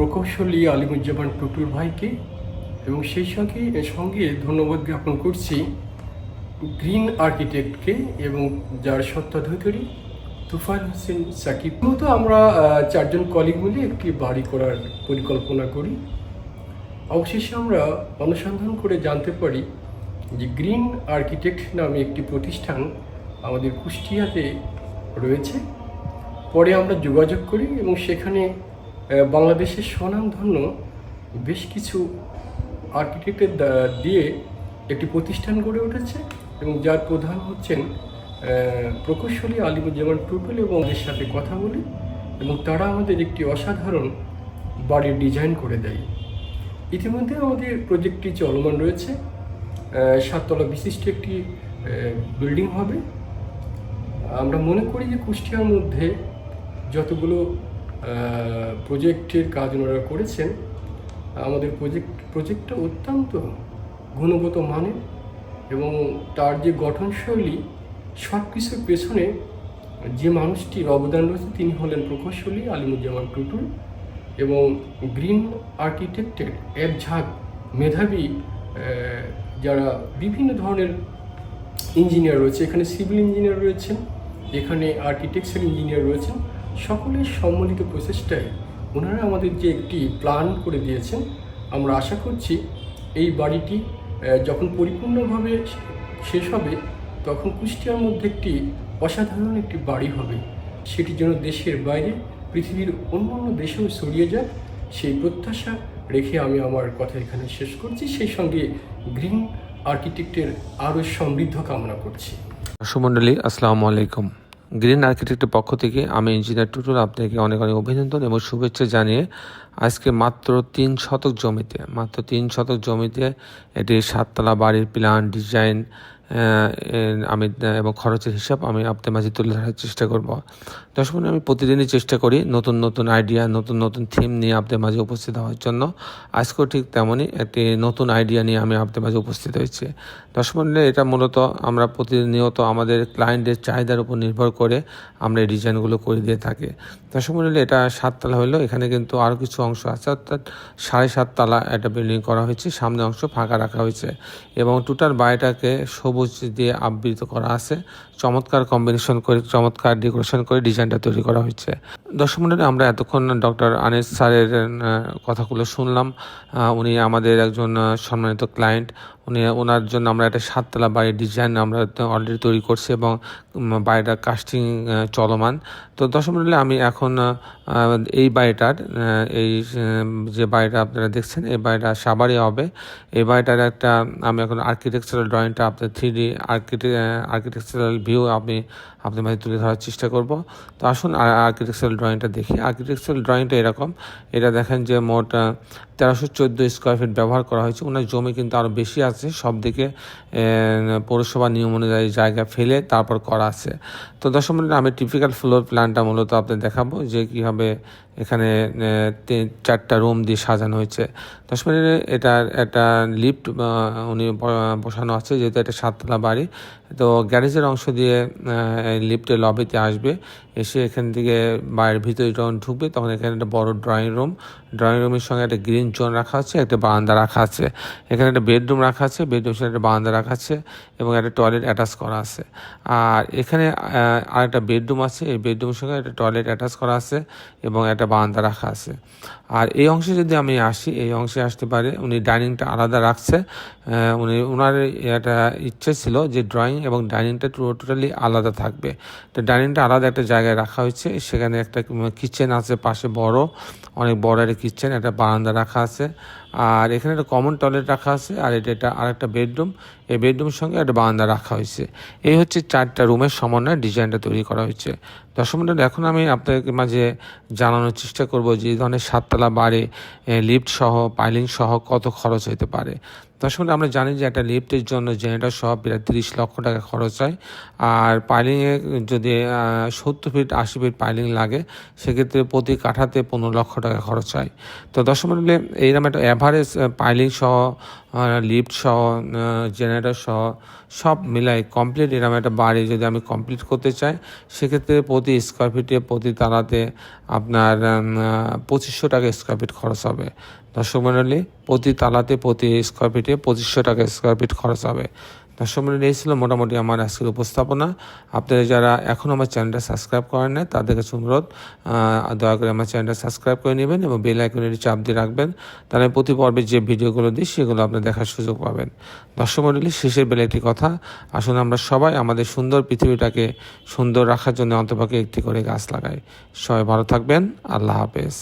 প্রকৌশলী আলিমুজ্জামান টুটুর ভাইকে এবং সেই সঙ্গে সঙ্গে ধন্যবাদ জ্ঞাপন করছি গ্রিন আর্কিটেক্টকে এবং যার সত্ত্বাধিকারী তুফান হোসেন সাকিব। মূলত আমরা চারজন কলিগ মিলে একটি বাড়ি করার পরিকল্পনা করি। অবশেষে আমরা অনুসন্ধান করে জানতে পারি যে গ্রিন আর্কিটেক্ট নামে একটি প্রতিষ্ঠান আমাদের কুষ্টিয়াতে রয়েছে। পরে আমরা যোগাযোগ করি এবং সেখানে বাংলাদেশের স্বনামধন্য বেশ কিছু আর্কিটেক্টের দিয়ে একটি প্রতিষ্ঠান গড়ে উঠেছে এবং যার প্রধান হচ্ছেন প্রকৌশলী আলিমুজ্জামান টুটুল এবং ওদের সাথে কথা বলি এবং তারা আমাদের একটি অসাধারণ বাড়ির ডিজাইন করে দেয়। ইতিমধ্যে আমাদের প্রজেক্টটি চলমান রয়েছে। সাততলা বিশিষ্ট একটি বিল্ডিং হবে। আমরা মনে করি যে কুষ্টিয়ার মধ্যে যতগুলো প্রজেক্টের কাজ ওনারা করেছেন। আমাদের প্রজেক্ট প্রজেক্টটা অত্যন্ত গুণগত মানের এবং তার যে গঠনশৈলী সব কিছুর পেছনে যে মানুষটির অবদান রয়েছে তিনি হলেন প্রকৌশলী আলিমুজ্জামান টুটুল এবং গ্রিন আর্কিটেক্টের এক ঝাঁক মেধাবী যারা বিভিন্ন ধরনের ইঞ্জিনিয়ার রয়েছে। এখানে সিভিল ইঞ্জিনিয়ার রয়েছেন, এখানে আর্কিটেকচার ইঞ্জিনিয়ার রয়েছেন। সকলের সম্মিলিত প্রচেষ্টায় ওনারা আমাদের যে একটি প্ল্যান করে দিয়েছেন, আমরা আশা করছি এই বাড়িটি যখন পরিপূর্ণভাবে শেষ হবে, তখন কুষ্টিয়ার মধ্যে একটি অসাধারণ একটি বাড়ি হবে। সেটি যেন দেশের বাইরে পৃথিবীর অন্য অন্য দেশেও ছড়িয়ে যাক, সেই প্রত্যাশা রেখে আমি আমার কথা এখানে শেষ করছি। সেই সঙ্গে গ্রিন আর্কিটেক্টের আরও সমৃদ্ধ কামনা করছি। সুমণ্ডলী আসসালামু আলাইকুম। গ্রিন আর্কিটেক্টের পক্ষ থেকে আমি ইঞ্জিনিয়ার টুটুল আপনাকে অনেক অনেক অভিনন্দন এবং শুভেচ্ছা জানিয়ে আজকে মাত্র তিন শতক জমিতে, মাত্র তিন শতক জমিতে এটি সাততলা বাড়ির প্ল্যান ডিজাইন আমি, এবং খরচের হিসাব আমি আপনার মাঝে তুলে ধরার চেষ্টা করব। দর্শক আমি প্রতিদিনই চেষ্টা করি নতুন নতুন আইডিয়া নতুন নতুন থিম নিয়ে আপনাদের মাঝে উপস্থিত হওয়ার জন্য। আজকেও ঠিক তেমনই একটি নতুন আইডিয়া নিয়ে আমি আপনাদের মাঝে উপস্থিত হয়েছি। দর্শক এটা মূলত আমরা প্রতিনিয়ত আমাদের ক্লায়েন্টের চাহিদার উপর নির্ভর করে আমরা এই ডিজাইনগুলো করে দিয়ে থাকি। দর্শক এটা সাততলা হলো, এখানে কিন্তু আরও কিছু অংশ আছে, অর্থাৎ সাড়ে সাততলা একটা বিল্ডিং করা হয়েছে, সামনে অংশ ফাঁকা রাখা হয়েছে, এবং টোটাল বাড়িটাকে সবুজ দিয়ে আবৃত করা আছে। চমৎকার কম্বিনেশন করে চমৎকার ডেকোরেশন করে ডিজাইনটা তৈরি করা হয়েছে। দর্শক মণ্ডলী, আমরা এতক্ষণ ডক্টর আনিস স্যারের কথাগুলো শুনলাম। উনি আমাদের একজন সম্মানিত ক্লায়েন্ট উনি ওনার জন্য আমরা একটা সাততলা বাড়ির ডিজাইন আমরা অলরেডি তৈরি করছি এবং বাড়িটার কাস্টিং চলমান। তো দর্শক মণ্ডলী, আমি এখন এই বাড়িটার এই যে বাড়িটা আপনারা দেখছেন এই বাড়িটা সাবারি হবে। এই বাড়িটার একটা আমি এখন আর্কিটেকচারাল ড্রয়িংটা আপনার থ্রি ডি আর্কিটেকচারাল ভিউ আমি আপনার মাঝে তুলে ধরার চেষ্টা করব। তো আসুন আর্কিটেকচারাল ড্রয়িংটা দেখি। আর্কিটেকচারাল ড্রয়িংটা এরকম। এটা দেখেন যে মোট তেরোশো চোদ্দ স্কোয়ার ফিট ব্যবহার করা হয়েছে। ওনার জমি কিন্তু আরও বেশি আছে। সব দিকে পৌরসভা নিয়ম অনুযায়ী জায়গা ফেলে তারপর করা আছে। তো দশম আমি টিপিক্যাল ফ্লোর প্ল্যানটা মূলত আপনাদের দেখাবো যে কীভাবে এখানে চারটা রুম দিয়ে সাজানো হয়েছে। দশ মিনিটে এটা একটা লিফট উনি বসানো আছে, যেহেতু এটা সাততলা বাড়ি। তো গ্যারেজের অংশ দিয়ে লিফটে লবিতে আসবে। এসে এখান থেকে বাইরের ভিতরে যখন ঢুকবে তখন এখানে একটা বড় ড্রয়িং রুম ড্রয়িং রুমের সঙ্গে একটা গ্রিন জোন রাখা আছে একটা বারান্দা রাখা আছে। এখানে একটা বেডরুম রাখা আছে বেডরুম সঙ্গে একটা বারান্দা রাখা আছে এবং একটা টয়লেট অ্যাটাচ করা আছে। আর এখানে আহ, আরেকটা বেডরুম আছে এই বেডরুমের সঙ্গে একটা টয়লেট অ্যাটাচ করা আছে এবং একটা বারান্দা রাখা আছে। আর এই অংশে যদি আমি আসি এই অংশে আসতে পারে উনি ডাইনিংটা আলাদা রাখছে। উনি ওনার একটা ইচ্ছে ছিল যে ড্রয়িং এবং ডাইনিংটা টোটালি আলাদা থাকবে। তো ডাইনিংটা আলাদা একটা জায়গায় রাখা হয়েছে। সেখানে একটা কিচেন আছে পাশে বড়। অনেক বড় একটা কিচেন একটা বারান্দা রাখা আছে। আর এখানে একটা কমন টয়লেট রাখা আছে আর এটা একটা আরেকটা বেডরুম এই বেডরুমের সঙ্গে একটা বারান্দা রাখা হয়েছে। এই হচ্ছে চারটা রুমের সমন্বয় ডিজাইনটা তৈরি করা হয়েছে। দর্শক এখন আমি আপনাদের মাঝে জানানোর চেষ্টা করব যে এই ধরনের সাততলা বাড়ি লিফট সহ পাইলিং সহ কত খরচ হতে পারে। দর্শক আমরা জানি যে একটা লিফটের জন্য জেনারেটর সহ প্রায় তিরিশ লক্ষ টাকা খরচ হয়। আর পাইলিংয়ে যদি সত্তর ফিট আশি ফিট পাইলিং লাগে সেক্ষেত্রে প্রতি কাঠাতে পনেরো লক্ষ টাকা খরচ হয়। তো দর্শক মণ্ডলী, এইরকম একটা অ্যাভারেজ পাইলিং সহ লিফট সহ জেনারেটর সহ সব মিলাই কমপ্লিট এরকম একটা বাড়ি যদি আমি কমপ্লিট করতে চাই, সেক্ষেত্রে প্রতি স্কোয়ার ফিটে প্রতি তালাতে আপনার পঁচিশশো টাকা স্কোয়ার ফিট খরচ হবে। দর্শক মণ্ডলী প্রতি তালাতে প্রতি স্কোয়ার ফিটে পঁচিশশো টাকা স্কোয়ার ফিট খরচ হবে। মণ্ডলী এই ছিল মোটামুটি আমার আজকের উপস্থাপনা। আপনারা যারা এখন আমার চ্যানেলটা সাবস্ক্রাইব করেন না তাদের কাছে অনুরোধ দয়া করে আমার চ্যানেলটা সাবস্ক্রাইব করে নেবেন এবং বেল আইকনের চাপ দিয়ে রাখবেন। তাহলে প্রতি পর্বে যে ভিডিওগুলো দিই, সেগুলো আপনি দেখার সুযোগ পাবেন। দর্শক মণ্ডলী, শেষের বেলা একটি কথা। আসুন আমরা সবাই আমাদের সুন্দর পৃথিবীটাকে সুন্দর রাখার জন্য অন্তপাকে একটি করে গাছ লাগাই। সবাই ভালো থাকবেন। আল্লাহ হাফেজ।